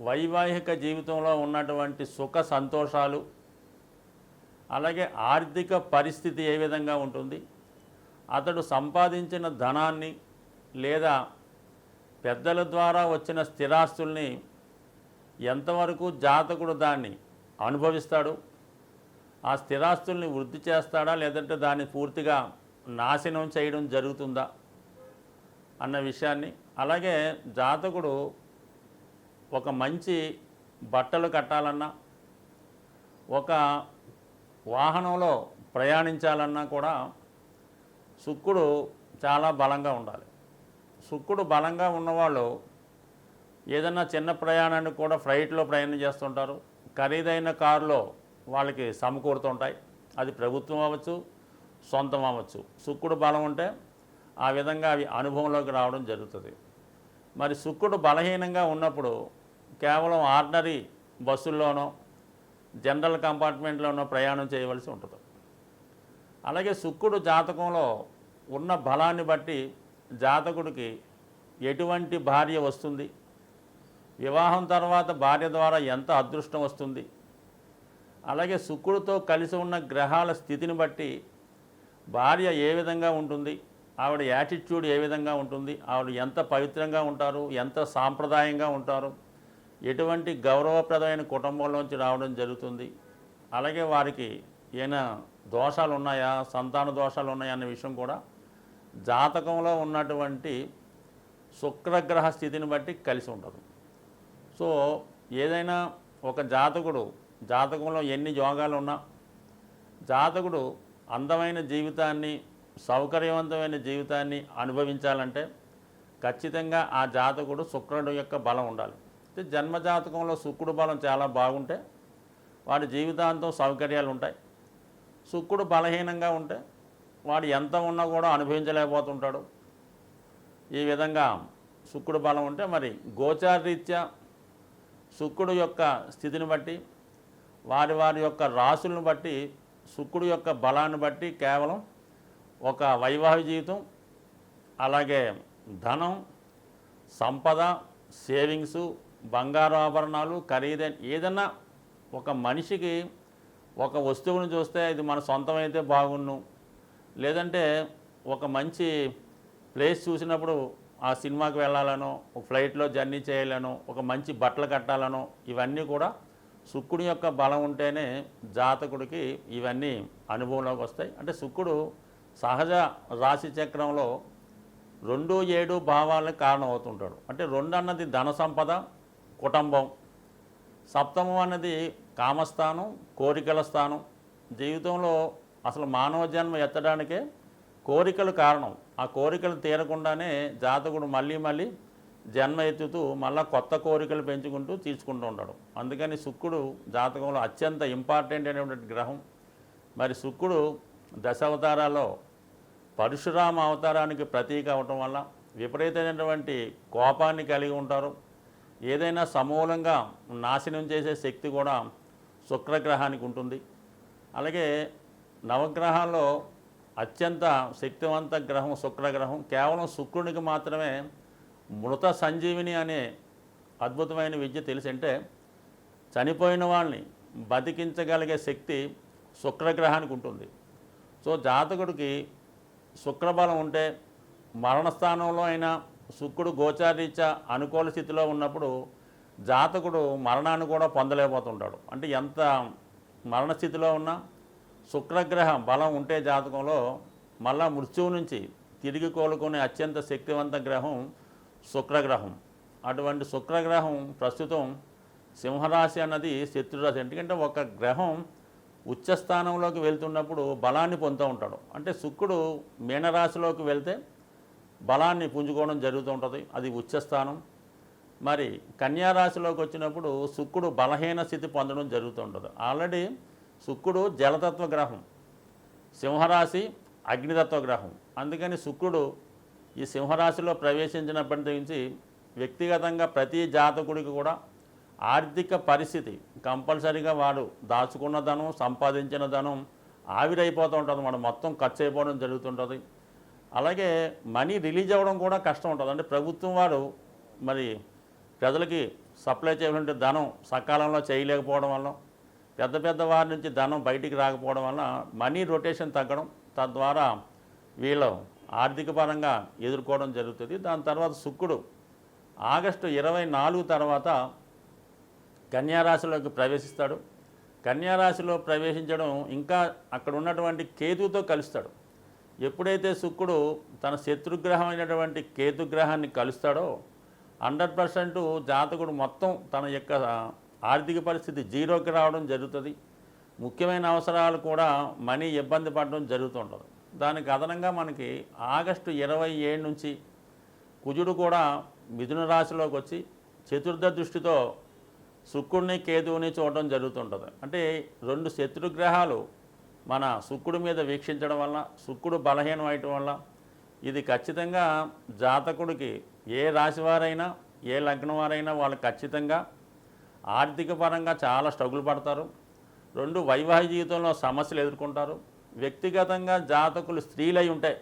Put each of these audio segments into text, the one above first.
వైవాహిక జీవితంలో ఉన్నటువంటి సుఖ సంతోషాలు అలాగే ఆర్థిక పరిస్థితి ఏ విధంగా ఉంటుంది అతడు సంపాదించిన ధనాన్ని లేదా పెద్దల ద్వారా వచ్చిన స్థిరాస్తుల్ని ఎంతవరకు జాతకుడు దాన్ని అనుభవిస్తాడు ఆ స్థిరాస్తుల్ని వృద్ధి చేస్తాడా లేదంటే దాన్ని పూర్తిగా నాశనం చేయడం జరుగుతుందా అన్న విషయాన్ని. అలాగే జాతకుడు ఒక మంచి బట్టలు కట్టాలన్నా ఒక వాహనంలో ప్రయాణించాలన్నా కూడా శుక్రుడు చాలా బలంగా ఉండాలి. శుక్రుడు బలంగా ఉన్నవాళ్ళు ఏదన్నా చిన్న ప్రయాణానికి కూడా ఫ్లైట్లో ప్రయాణం చేస్తుంటారు. ఖరీదైన కారులో వాళ్ళకి సమకూరుతుంటాయి. అది ప్రభుత్వం అవ్వచ్చు సొంతం అవ్వచ్చు. శుక్రుడు బలం ఉంటే ఆ విధంగా అవి అనుభవంలోకి రావడం జరుగుతుంది. మరి శుక్రుడు బలహీనంగా ఉన్నప్పుడు కేవలం ఆర్డినరీ బస్సుల్లోనో జనరల్ కంపార్ట్మెంట్లోనో ప్రయాణం చేయవలసి ఉంటుంది. అలాగే శుక్రుడు జాతకంలో ఉన్న బలాన్ని బట్టి జాతకుడికి ఎటువంటి భార్య వస్తుంది? వివాహం తర్వాత భార్య ద్వారా ఎంత అదృష్టం వస్తుంది? అలాగే శుక్రుడితో కలిసి ఉన్న గ్రహాల స్థితిని బట్టి భార్య ఏ విధంగా ఉంటుంది? ఆవిడ యాటిట్యూడ్ ఏ విధంగా ఉంటుంది? ఆవిడ ఎంత పవిత్రంగా ఉంటారు? ఎంత సాంప్రదాయంగా ఉంటారు? ఎటువంటి గౌరవప్రదమైన కుటుంబంలోంచి రావడం జరుగుతుంది. అలాగే వారికి ఏమైనా దోషాలు ఉన్నాయా సంతాన దోషాలు ఉన్నాయా అనే విషయం కూడా జాతకంలో ఉన్నటువంటి శుక్రగ్రహ స్థితిని బట్టి కలిసి ఉంటుంది. సో ఏదైనా ఒక జాతకుడు జాతకంలో ఎన్ని యోగాలు ఉన్నా జాతకుడు అందమైన జీవితాన్ని సౌకర్యవంతమైన జీవితాన్ని అనుభవించాలంటే ఖచ్చితంగా ఆ జాతకుడు శుక్రుడు యొక్క బలం ఉండాలి. జన్మజాతకంలో శుక్రుడు బలం చాలా బాగుంటే వాడి జీవితాంతం సౌకర్యాలు ఉంటాయి. శుక్రుడు బలహీనంగా ఉంటే వాడు ఎంత ఉన్నా కూడా అనుభవించలేకపోతుంటాడు. ఈ విధంగా శుక్రుడు బలం ఉంటే మరి గోచారరీత్యా శుక్రుడు యొక్క స్థితిని బట్టి వారి వారి యొక్క రాసులను బట్టి శుక్రుడు యొక్క బలాన్ని బట్టి కేవలం ఒక వైవాహిక జీవితం అలాగే ధనం సంపద సేవింగ్స్ బంగారు ఆభరణాలు ఖరీదైన ఏదన్నా ఒక మనిషికి ఒక వస్తువును చూస్తే ఇది మన సొంతమైతే బాగుండు. లేదంటే ఒక మంచి ప్లేస్ చూసినప్పుడు ఆ సినిమాకి వెళ్ళాలనో ఒక ఫ్లైట్లో జర్నీ చేయాలనో ఒక మంచి బట్టలు కట్టాలనో ఇవన్నీ కూడా శుక్రుడి యొక్క బలం ఉంటేనే జాతకుడికి ఇవన్నీ అనుభవంలోకి వస్తాయి. అంటే శుక్రుడు సహజ రాశి చక్రంలో రెండు ఏడు భావాలకు కారణం అవుతుంటాడు అంటే రెండు అన్నది ధన సంపద కుటుంబం. సప్తమం అన్నది కామస్థానం కోరికల స్థానం. జీవితంలో అసలు మానవ జన్మ ఎత్తడానికే కోరికలు కారణం. ఆ కోరికలు తీరకుండానే జాతకుడు మళ్ళీ మళ్ళీ జన్మ ఎత్తుతూ మళ్ళీ కొత్త కోరికలు పెంచుకుంటూ తీర్చుకుంటూ ఉంటాడు అందుకని శుక్రుడు జాతకంలో అత్యంత ఇంపార్టెంట్ అయినటువంటి గ్రహం. మరి శుక్రుడు దశావతారాల్లో పరశురామ అవతారానికి ప్రతీక అవటం వల్ల విపరీతమైనటువంటి కోపాన్ని కలిగి ఉంటారు. ఏదైనా సమూలంగా నాశనం చేసే శక్తి కూడా శుక్రగ్రహానికి ఉంటుంది. అలాగే నవగ్రహాల్లో అత్యంత శక్తివంత గ్రహం శుక్రగ్రహం. కేవలం శుక్రునికి మాత్రమే మృత సంజీవిని అనే అద్భుతమైన విద్య తెలిసింటే చనిపోయిన వాళ్ళని బతికించగలిగే శక్తి శుక్రగ్రహానికి ఉంటుంది. సో జాతకుడికి శుక్రబలం ఉంటే మరణస్థానంలో అయినా శుక్రుడు గోచారీత్యా అనుకూల స్థితిలో ఉన్నప్పుడు జాతకుడు మరణాన్ని కూడా పొందలేకపోతుంటాడు. అంటే ఎంత మరణస్థితిలో ఉన్నా శుక్రగ్రహం బలం ఉంటే జాతకంలో మళ్ళా మృత్యువు నుంచి తిరిగి కోలుకునే అత్యంత శక్తివంత గ్రహం శుక్రగ్రహం. అటువంటి శుక్రగ్రహం ప్రస్తుతం సింహరాశి అన్నది శత్రురాశి. ఎందుకంటే ఒక గ్రహం ఉచ్చస్థానంలోకి వెళ్తున్నప్పుడు బలాన్ని పొందుతూ ఉంటాడు. అంటే శుక్రుడు మీనరాశిలోకి వెళ్తే బలాన్ని పుంజుకోవడం జరుగుతూ ఉంటుంది. అది ఉచ్చస్థానం. మరి కన్యారాశిలోకి వచ్చినప్పుడు శుక్రుడు బలహీన స్థితి పొందడం జరుగుతూ ఉంటుంది. ఆల్రెడీ శుక్రుడు జలతత్వ గ్రహం సింహరాశి అగ్నితత్వ గ్రహం. అందుకని శుక్రుడు ఈ సింహరాశిలో ప్రవేశించినప్పటి నుంచి వ్యక్తిగతంగా ప్రతి జాతకుడికి కూడా ఆర్థిక పరిస్థితి కంపల్సరీగా వాడు దాచుకున్న ధనం సంపాదించిన ధనం ఆవిరైపోతూ ఉంటుంది. మనం మొత్తం ఖర్చు అయిపోవడం జరుగుతుంటుంది అలాగే మనీ రిలీజ్ అవ్వడం కూడా కష్టం ఉంటుంది. అంటే ప్రభుత్వం వారు మరి ప్రజలకి సప్లై చేయవలసిన ధనం సకాలంలో చేయలేకపోవడం వల్ల పెద్ద పెద్ద వారి నుంచి ధనం బయటికి రాకపోవడం వల్ల మనీ రొటేషన్ తగ్గడం తద్వారా వీళ్ళు ఆర్థిక పరంగా ఎదుర్కోవడం జరుగుతుంది. దాని తర్వాత శుక్రుడు ఆగస్టు ఇరవై నాలుగు తర్వాత కన్యారాశిలోకి ప్రవేశిస్తాడు. కన్యారాశిలో ప్రవేశించడం ఇంకా అక్కడ ఉన్నటువంటి కేతుతో కలుస్తాడు. ఎప్పుడైతే శుక్రుడు తన శత్రుగ్రహం అయినటువంటి కేతుగ్రహాన్ని కలుస్తాడో హండ్రెడ్ పర్సెంట్ జాతకుడు మొత్తం తన యొక్క ఆర్థిక పరిస్థితి జీరోకి రావడం జరుగుతుంది. ముఖ్యమైన అవసరాలు కూడా మనీ ఇబ్బంది పడడం జరుగుతుంటుంది. దానికి అదనంగా మనకి ఆగస్టు ఇరవై ఏడు నుంచి కుజుడు కూడా మిథున రాశిలోకి వచ్చి చతుర్థ దృష్టితో శుక్రుడిని కేతువుని చూడటం జరుగుతుంటుంది. అంటే రెండు శత్రుగ్రహాలు మన శుక్రుడి మీద వీక్షించడం వల్ల శుక్రుడు బలహీనం అయ్యటం వల్ల ఇది ఖచ్చితంగా జాతకుడికి ఏ రాశి వారైనా ఏ లగ్నం వారైనా వాళ్ళు ఖచ్చితంగా ఆర్థిక పరంగా చాలా స్ట్రగుల్ పడతారు. రెండు వైవాహిక జీవితంలో సమస్యలు ఎదుర్కొంటారు. వ్యక్తిగతంగా జాతకులు స్త్రీలై ఉంటాయి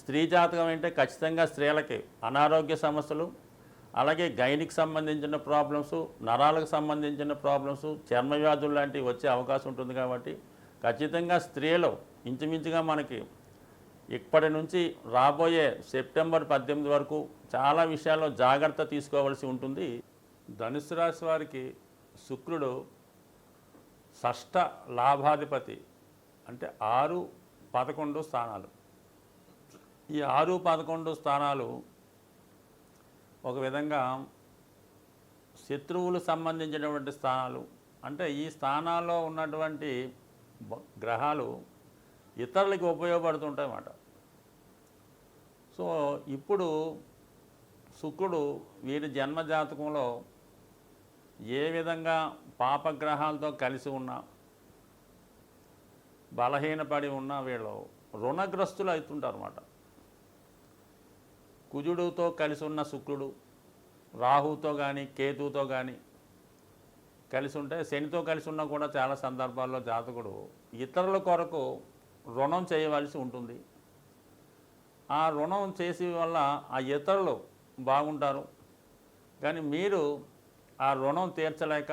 స్త్రీ జాతకం అంటే ఖచ్చితంగా స్త్రీలకి అనారోగ్య సమస్యలు అలాగే గైనికి సంబంధించిన ప్రాబ్లమ్స్ నరాలకు సంబంధించిన ప్రాబ్లమ్స్ చర్మ వ్యాధులు లాంటివి వచ్చే అవకాశం ఉంటుంది కాబట్టి ఖచ్చితంగా స్త్రీలు ఇంచుమించుగా మనకి ఇప్పటి నుంచి రాబోయే సెప్టెంబర్ పద్దెనిమిది వరకు చాలా విషయాల్లో జాగ్రత్త తీసుకోవాల్సి ఉంటుంది. ధనుసు రాశి వారికి శుక్రుడు షష్ట లాభాధిపతి అంటే ఆరు పదకొండు స్థానాలు. ఈ ఆరు పదకొండు స్థానాలు ఒక విధంగా శత్రువులు సంబంధించినటువంటి స్థానాలు. అంటే ఈ స్థానాల్లో ఉన్నటువంటి గ్రహాలు ఇతరులకి ఉపయోగపడుతుంటాయి అన్నమాట సో ఇప్పుడు శుక్రుడు వీరి జన్మజాతకంలో ఏ విధంగా పాపగ్రహాలతో కలిసి ఉన్నా బలహీనపడి ఉన్న వీళ్ళు రుణగ్రస్తులు అవుతుంటారు అన్నమాట కుజుడుతో కలిసి ఉన్న శుక్రుడు రాహుతో కానీ కేతుతో కానీ కలిసి ఉంటే శనితో కలిసి ఉన్నా కూడా చాలా సందర్భాల్లో జాతకుడు ఇతరుల కొరకు రుణం చేయవలసి ఉంటుంది. ఆ రుణం చేసి వల్ల ఆ ఇతరులు బాగుంటారు. కానీ మీరు ఆ రుణం తీర్చలేక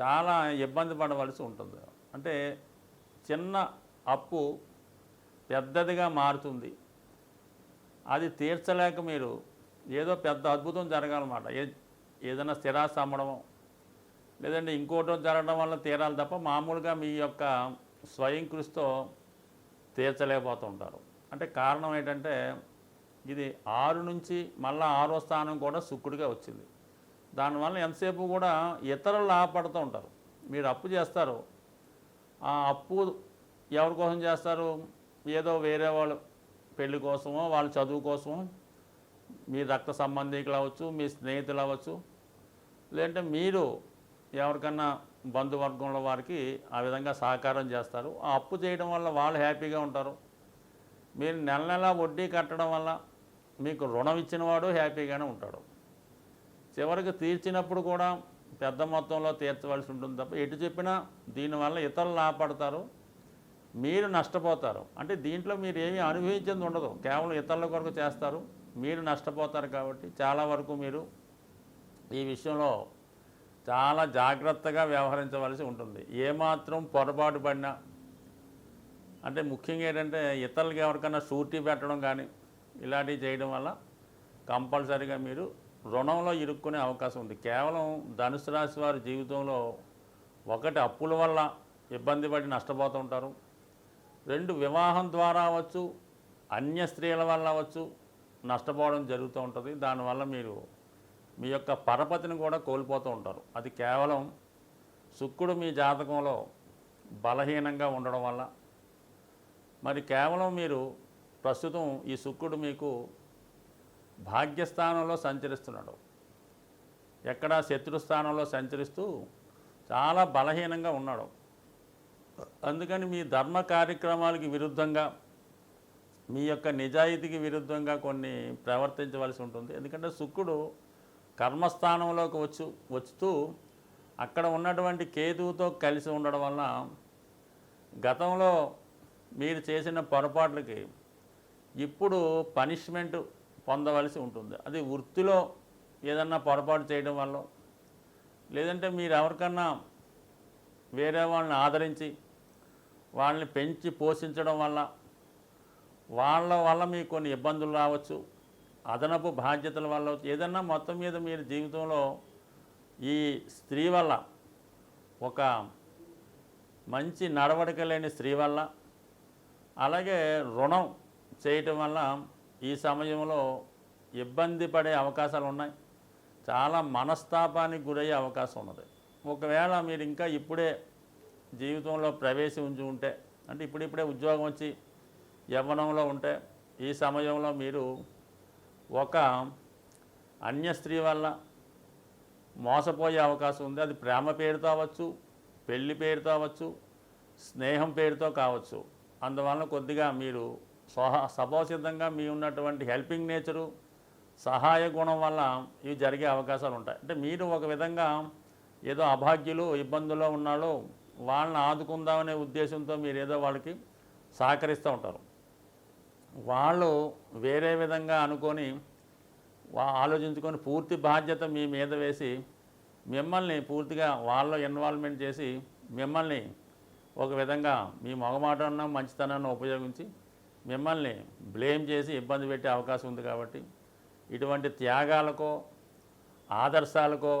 చాలా ఇబ్బంది పడవలసి ఉంటుంది. అంటే చిన్న అప్పు పెద్దదిగా మారుతుంది. అది తీర్చలేక మీరు ఏదో పెద్ద అద్భుతం జరగాలన్నమాట. ఏ ఏదైనా స్థిరాస్తి అమ్మడమో లేదంటే ఇంకోటో జరగడం వల్ల తీరాలి తప్ప మామూలుగా మీ యొక్క స్వయం కృషితో తీర్చలేకపోతుంటారు అంటే కారణం ఏంటంటే ఇది ఆరు నుంచి మళ్ళా ఆరో స్థానం కూడా శుక్రుడిగా వచ్చింది. దానివల్ల ఎంతసేపు కూడా ఇతరులు లాభపడుతూ ఉంటారు. మీరు అప్పు చేస్తారు. ఆ అప్పు ఎవరి కోసం చేస్తారు? ఏదో వేరే వాళ్ళు పెళ్ళి కోసమో వాళ్ళ చదువు కోసమో మీ రక్త సంబంధికులు అవ్వచ్చు మీ స్నేహితులు అవ్వచ్చు. లేదంటే మీరు ఎవరికన్నా బంధువర్గంలో వారికి ఆ విధంగా సహకారం చేస్తారు. ఆ అప్పు చేయడం వల్ల వాళ్ళు హ్యాపీగా ఉంటారు. మీరు నెల నెల వడ్డీ కట్టడం వల్ల మీకు రుణం ఇచ్చిన వాడు హ్యాపీగానే ఉంటాడు. చివరికి తీర్చినప్పుడు కూడా పెద్ద మొత్తంలో తీర్చవలసి ఉంటుంది తప్ప ఎటు చెప్పినా దీనివల్ల ఇతరులు లాభపడతారు. మీరు నష్టపోతారు. అంటే దీంట్లో మీరు ఏమీ అనుభవించింది ఉండదు. కేవలం ఇతరుల కొరకు చేస్తారు. మీరు నష్టపోతారు కాబట్టి చాలా వరకు మీరు ఈ విషయంలో చాలా జాగ్రత్తగా వ్యవహరించవలసి ఉంటుంది. ఏమాత్రం పొరపాటు పడినా అంటే ముఖ్యంగా ఏంటంటే ఇతరులకి ఎవరికైనా షూరిటీ పెట్టడం కానీ ఇలాంటివి చేయడం వల్ల కంపల్సరీగా మీరు రుణంలో ఇరుక్కునే అవకాశం ఉంది. కేవలం ధనుసు రాశి వారి జీవితంలో ఒకటి అప్పుల వల్ల ఇబ్బంది పడి నష్టపోతూ ఉంటారు. రెండు వివాహం ద్వారా అవ్వచ్చు అన్య స్త్రీల వల్ల అవ్వచ్చు నష్టపోవడం జరుగుతూ ఉంటుంది. దానివల్ల మీరు మీ యొక్క పరపతిని కూడా కోల్పోతూ ఉంటారు. అది కేవలం శుక్రుడు మీ జాతకంలో బలహీనంగా ఉండడం వల్ల. మరి కేవలం మీరు ప్రస్తుతం ఈ శుక్రుడు మీకు భాగ్యస్థానంలో సంచరిస్తున్నాడు. ఎక్కడ శత్రుస్థానంలో సంచరిస్తూ చాలా బలహీనంగా ఉన్నాడు. అందుకని మీ ధర్మ కార్యక్రమాలకి విరుద్ధంగా మీ యొక్క నిజాయితీకి విరుద్ధంగా కొన్ని ప్రవర్తించవలసి ఉంటుంది. ఎందుకంటే శుక్రుడు కర్మస్థానంలోకి వచ్చు వచ్చుతూ అక్కడ ఉన్నటువంటి కేతువుతో కలిసి ఉండడం వల్ల గతంలో మీరు చేసిన పొరపాట్లకి ఇప్పుడు పనిష్మెంట్ పొందవలసి ఉంటుంది. అది వృత్తిలో ఏదన్నా పొరపాటు చేయడం వల్ల లేదంటే మీరు ఎవరికన్నా వేరే వాళ్ళని ఆదరించి వాళ్ళని పెంచి పోషించడం వల్ల వాళ్ళ వల్ల మీకు కొన్ని ఇబ్బందులు రావచ్చు. అదనపు బాధ్యతల వల్ల ఏదన్నా మొత్తం మీద మీరు జీవితంలో ఈ స్త్రీ వల్ల ఒక మంచి నడవడిక లేని స్త్రీ వల్ల అలాగే రుణం చేయటం వల్ల ఈ సమయంలో ఇబ్బంది పడే అవకాశాలు ఉన్నాయి. చాలా మనస్తాపానికి గురయ్యే అవకాశం ఉన్నది. ఒకవేళ మీరు ఇంకా ఇప్పుడే జీవితంలో ప్రవేశించి ఉంటే అంటే ఇప్పుడిప్పుడే ఉద్యోగం వచ్చి యవ్వనంలో ఉంటే ఈ సమయంలో మీరు ఒక అన్య స్త్రీ వల్ల మోసపోయే అవకాశం ఉంది. అది ప్రేమ పేరుతో అవ్వచ్చు పెళ్ళి పేరుతో అవ్వచ్చు స్నేహం పేరుతో కావచ్చు. అందువలన కొద్దిగా మీరు స్వహ సపోసిద్ధంగా మీ ఉన్నటువంటి హెల్పింగ్ నేచరు సహాయ గుణం వల్ల ఇవి జరిగే అవకాశాలు ఉంటాయి. అంటే మీరు ఒక విధంగా ఏదో అభాగ్యులు ఇబ్బందుల్లో ఉన్నాలో వాళ్ళని ఆదుకుందామనే ఉద్దేశంతో మీరు ఏదో వాళ్ళకి సహకరిస్తూ ఉంటారు. వాళ్ళు వేరే విధంగా అనుకొని ఆలోచించుకొని పూర్తి బాధ్యత మీ మీద వేసి మిమ్మల్ని పూర్తిగా వాళ్ళ ఇన్వాల్వ్మెంట్ చేసి మిమ్మల్ని ఒక విధంగా మీ మగమాటన్నా మంచితనాన్ని ఉపయోగించి మిమ్మల్ని బ్లేమ్ చేసి ఇబ్బంది పెట్టే అవకాశం ఉంది కాబట్టి ఇటువంటి త్యాగాలకో ఆదర్శాలకో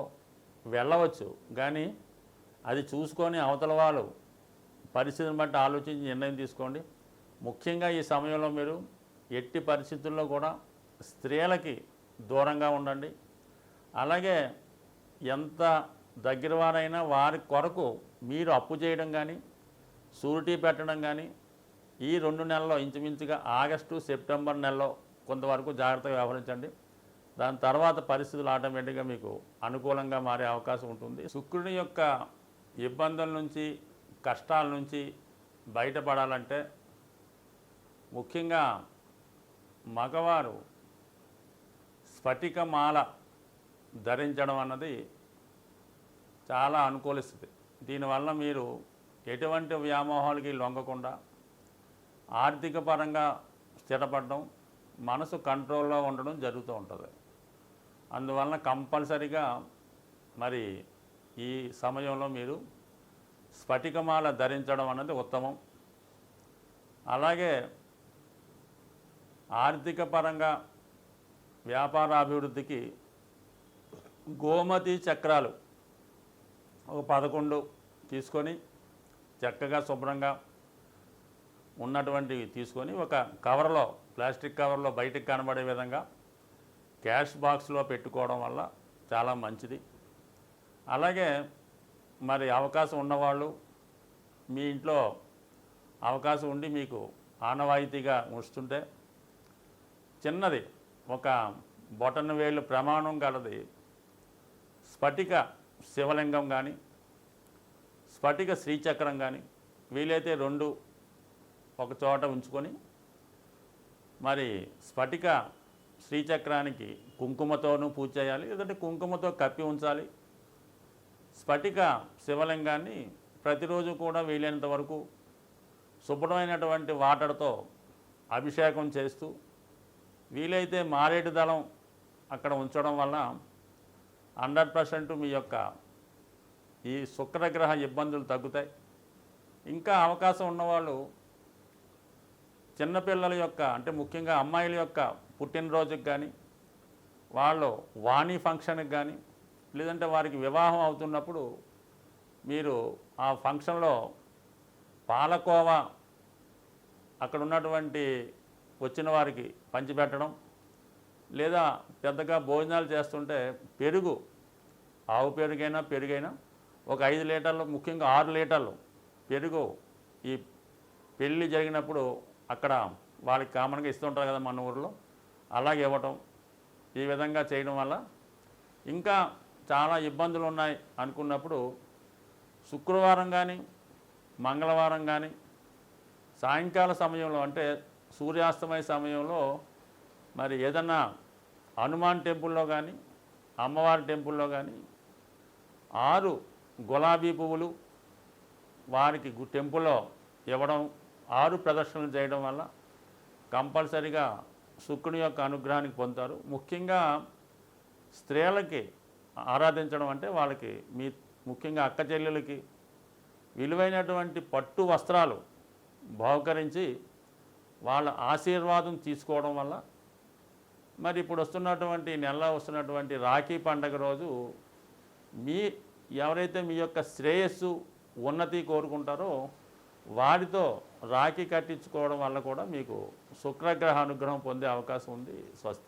వెళ్ళవచ్చు. కానీ అది చూసుకొని అవతల వాళ్ళు పరిస్థితిని బట్టి ఆలోచించి నిర్ణయం తీసుకోండి. ముఖ్యంగా ఈ సమయంలో మీరు ఎట్టి పరిస్థితుల్లో కూడా స్త్రీలకి దూరంగా ఉండండి. అలాగే ఎంత దగ్గరవారైనా వారి కొరకు మీరు అప్పు చేయడం కానీ షూరిటీ పెట్టడం కానీ ఈ రెండు నెలల్లో ఇంచుమించుగా ఆగస్టు సెప్టెంబర్ నెలలో కొంతవరకు జాగ్రత్తగా వ్యవహరించండి. దాని తర్వాత పరిస్థితులు ఆటోమేటిక్గా మీకు అనుకూలంగా మారే అవకాశం ఉంటుంది. శుక్రుని యొక్క ఇబ్బందుల నుంచి కష్టాల నుంచి బయటపడాలంటే ముఖ్యంగా మగవారు స్ఫటికమాల ధరించడం అన్నది చాలా అనుకూలిస్తుంది. దీనివల్ల మీరు ఎటువంటి వ్యామోహాలకి లొంగకుండా ఆర్థిక పరంగా స్థిరపడడం మనసు కంట్రోల్లో ఉండడం జరుగుతూ ఉంటుంది. అందువలన కంపల్సరిగా మరి ఈ సమయంలో మీరు స్ఫటికమాల ధరించడం అన్నది ఉత్తమం. అలాగే ఆర్థిక పరంగా వ్యాపార అభివృద్ధికి గోమతి చక్రాలు ఒక పదకొండు తీసుకొని చక్కగా శుభ్రంగా ఉన్నటువంటివి తీసుకొని ఒక కవర్లో ప్లాస్టిక్ కవర్లో బయటికి కనబడే విధంగా క్యాష్ బాక్స్లో పెట్టుకోవడం వల్ల చాలా మంచిది. అలాగే మరి అవకాశం ఉన్నవాళ్ళు మీ ఇంట్లో అవకాశం ఉండి మీకు ఆనవాయితీగా ఉంచుతుంటే చిన్నది ఒక బొటన వేలు ప్రమాణం గలది. స్ఫటిక శివలింగం కానీ స్ఫటిక శ్రీచక్రం కానీ వీలైతే రెండు ఒక చోట ఉంచుకొని మరి స్ఫటిక శ్రీచక్రానికి కుంకుమతోనూ పూజ చేయాలి లేదంటే కుంకుమతో కప్పి ఉంచాలి. స్ఫటిక శివలింగాన్ని ప్రతిరోజు కూడా వీలైనంత వరకు శుభ్రమైనటువంటి వాటర్తో అభిషేకం చేస్తూ వీలైతే మారేడు దళం అక్కడ ఉంచడం వల్ల హండ్రెడ్ పర్సెంట్ మీ యొక్క ఈ శుక్రగ్రహ ఇబ్బందులు తగ్గుతాయి. ఇంకా అవకాశం ఉన్నవాళ్ళు చిన్నపిల్లల యొక్క అంటే ముఖ్యంగా అమ్మాయిల యొక్క పుట్టినరోజుకి కానీ వాళ్ళు వాణి ఫంక్షన్కి కానీ లేదంటే వారికి వివాహం అవుతున్నప్పుడు మీరు ఆ ఫంక్షన్లో పాలకోవా అక్కడ ఉన్నటువంటి వచ్చిన వారికి పంచిపెట్టడం లేదా పెద్దగా భోజనాలు చేస్తుంటే పెరుగు ఆవు పెరుగైనా పెరుగైనా ఒక ఐదు లీటర్లు ముఖ్యంగా ఆరు లీటర్లు పెరుగు ఈ పెళ్ళి జరిగినప్పుడు అక్కడ వాళ్ళకి కామన్గా ఇస్తుంటారు కదా మన ఊరిలో అలాగే ఇవ్వటం ఈ విధంగా చేయడం వల్ల ఇంకా చాలా ఇబ్బందులు ఉన్నాయి అనుకున్నప్పుడు శుక్రవారం కానీ మంగళవారం కానీ సాయంకాల సమయంలో అంటే సూర్యాస్తమయ సమయంలో మరి ఏదన్నా హనుమాన్ టెంపుల్లో కానీ అమ్మవారి టెంపుల్లో కానీ ఆరు గులాబీ పువ్వులు వారికి టెంపుల్లో ఇవ్వడం ఆరు ప్రదర్శనలు చేయడం వల్ల కంపల్సరిగా శుక్రుని యొక్క అనుగ్రహానికి పొందుతారు. ముఖ్యంగా స్త్రీలకి ఆరాధించడం అంటే వాళ్ళకి మీ ముఖ్యంగా అక్క చెల్లెలకి విలువైనటువంటి పట్టు వస్త్రాలు బహుకరించి వాళ్ళ ఆశీర్వాదం తీసుకోవడం వల్ల మరి ఇప్పుడు వస్తున్నటువంటి నెల వస్తున్నటువంటి రాఖీ పండగ రోజు మీ ఎవరైతే మీ యొక్క శ్రేయస్సు ఉన్నతి కోరుకుంటారో వారితో రాఖీ కట్టించుకోవడం వల్ల కూడా మీకు శుక్రగ్రహ అనుగ్రహం పొందే అవకాశం ఉంది స్వస్తి